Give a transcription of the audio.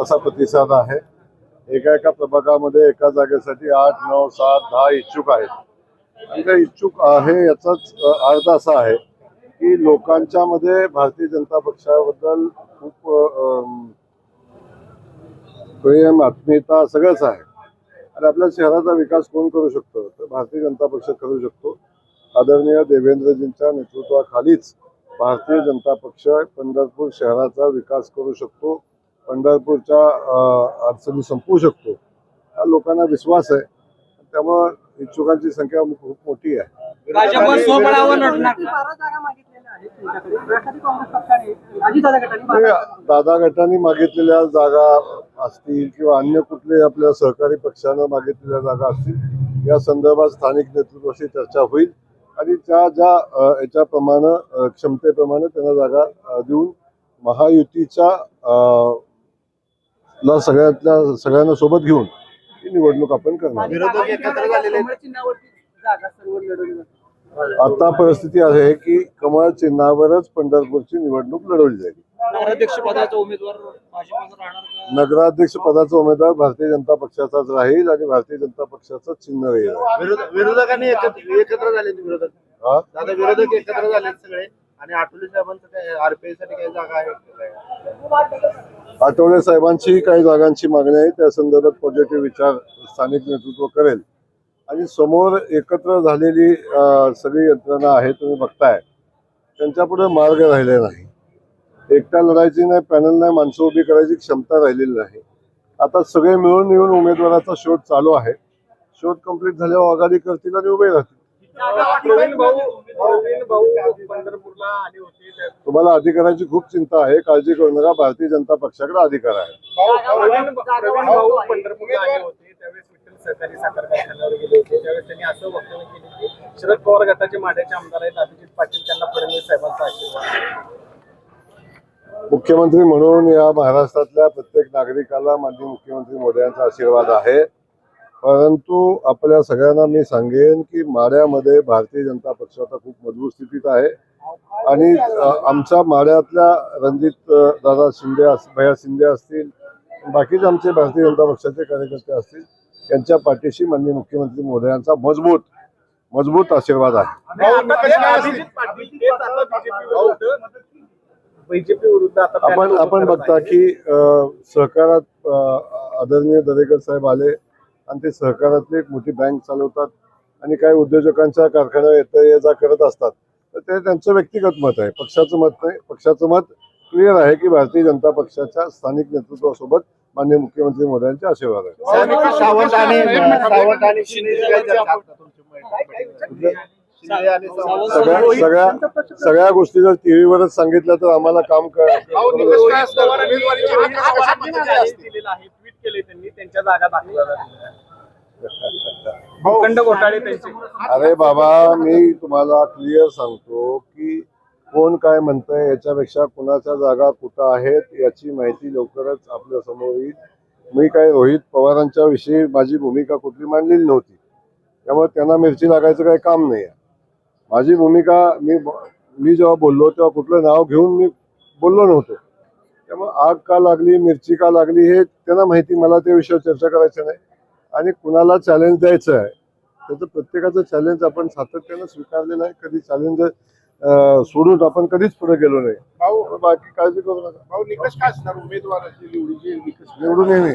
असा प्रतिसाद आहे. एका एका प्रभागामध्ये एका जागेसाठी आठ नऊ सात दहा इच्छुक आहेत. आणि त्या इच्छुक आहे याचाच अर्थ असा आहे की लोकांच्या मध्ये भारतीय जनता पक्षाबद्दल खूप प्रेम आत्मीयता सगळंच आहे. आणि आपल्या शहराचा विकास कोण करू शकतो? तर भारतीय जनता पक्ष करू शकतो. आदरणीय देवेंद्रजींच्या नेतृत्वाखालीच भारतीय जनता पक्ष पंढरपूर शहराचा विकास करू शकतो. पंढरपूरच्या अडचणी संपवू शकतो. हा लोकांना विश्वास आहे. त्यामुळं इच्छुकांची संख्या खूप मोठी आहे. दादा गटांनी मागितलेल्या जागा असतील किंवा अन्य कुठले आपल्या सहकारी पक्षानं मागितलेल्या जागा असतील या संदर्भात स्थानिक नेतृत्वाशी चर्चा होईल. आणि त्या ज्या याच्याप्रमाणे क्षमतेप्रमाणे त्यांना जागा देऊन महायुतीच्या ला सगळ्यातल्या सगळ्यांना सोबत घेऊन ही निवडणूक आपण करणार. आता परिस्थिती आहे की कमळ चिन्हावरच पंढरपूरची निवडणूक लढवली जाईल. नगराध्यक्ष पदाचा उमेदवार भारतीय जनता पक्षाचाच राहील आणि भारतीय जनता पक्षाचं चिन्ह राहील. विरोध- विरोधकांनी एकत्र झाले विरोधक? दादा विरोधक एकत्र झाले सगळे आणि आठवले साहेबांचं काय आरपीआयसाठी काही जागा आहे? आठवले साहेबांची काही जागांची मागणी आहे. त्या संदर्भात पॉझिटिव्ह विचार स्थानिक नेतृत्व करेल. आणि समोर एकत्र झालेली सगळी यंत्रणा आहे तुम्ही बघताय. त्यांच्यापुढे मार्ग राहिले नाही. एकटा लढायची नाही पॅनल नाही माणसं उभी करायची क्षमता राहिलेली नाही. आता सगळे मिळून मिळून उमेदवाराचा शोध चालू आहे. शोध कंप्लीट झाल्यावर आघाडी करतील आणि उभे राहतील. प्रवीण भाऊ प्रवीण भाऊ पंढरपूरला आले होते. तुम्हाला अधिकाराची खूप चिंता आहे. काळजी करू नका. भारतीय जनता पक्षाकडे अधिकार आहे. प्रवीण प्रवीण भाऊ पंढरपूरला आले होते. त्यावेळेस विठ्ठल सहकारी साखर कारखान्यावर गेले होते. त्यावेळेस त्यांनी असं वक्तव्य केले की शरद पवार गटाचे माड्याचे आमदार आहेत. अभिजित पाटील त्यांना फडणवीस साहेबांचा आशीर्वाद मुख्यमंत्री म्हणून या महाराष्ट्रातल्या प्रत्येक नागरिकाला माननीय मुख्यमंत्री मोदयांचा आशीर्वाद आहे. परंतु आपल्या सगळ्यांना मी सांगेन की माड्यामध्ये भारतीय जनता पक्ष आता खूप मजबूत स्थितीत आहे. आणि आमच्या माड्यातल्या रणजित दादा शिंदे अस- भैया शिंदे असतील बाकीचे आमचे भारतीय जनता पक्षाचे कार्यकर्ते असतील यांच्या पाठीशी माननीय मुख्यमंत्री मोदयांचा मजबूत मजबूत आशीर्वाद आहे. आपण आपण बघता की सहकारात आदरणीय दरेकर साहेब आले आणि ते सहकारातली एक मोठी बँक चालवतात आणि काही उद्योजकांच्या कारखान्या येता ये जा करत असतात. तर ते त्यांचं व्यक्तिगत मत आहे. पक्षाचं मत नाही. पक्षाचं मत क्लिअर आहे की भारतीय जनता पक्षाच्या स्थानिक नेतृत्वासोबत माननीय मुख्यमंत्री मोदयांचे आशीर्वाद आहे. सगळ्या सगळ्या सगळ्या गोष्टी जर टीव्हीवरच सांगितलं तर आम्हाला काम कर भाऊ, निलेश पवारांनी दिलेलं आहे? ट्विट केले त्यांनी त्यांच्या जागा दाखवल्या भूखंड घोटाळे त्यांचे. अरे बाबा मी तुम्हाला क्लिअर सांगतो की कोण काय म्हणतंय याच्यापेक्षा कुणाच्या जागा कुठं आहेत याची माहिती लवकरच आपल्यासमोर येईल. मी काय रोहित पवारांच्या विषयी माझी भूमिका कुठली मांडलेली नव्हती. त्यामुळे त्यांना मिरची लागायचं काही काम नाही आहे. माझी भूमिका मी मी जेव्हा बोललो तेव्हा कुठलं नाव घेऊन मी बोललो नव्हतो त्यामुळे आग का लागली मिरची का लागली हे त्यांना माहिती मला त्या विषयावर चर्चा करायचं नाही आणि कुणाला चॅलेंज द्यायचं आहे त्याचं प्रत्येकाचं चॅलेंज आपण सातत्यानं स्वीकारलेलं आहे कधी चॅलेंज सोडून आपण कधीच पुढे गेलो नाही भाऊ बाकी काळजी करू नका भाऊ निकष काय असणार उमेदवाराची निवडीची निकष निवडून येणे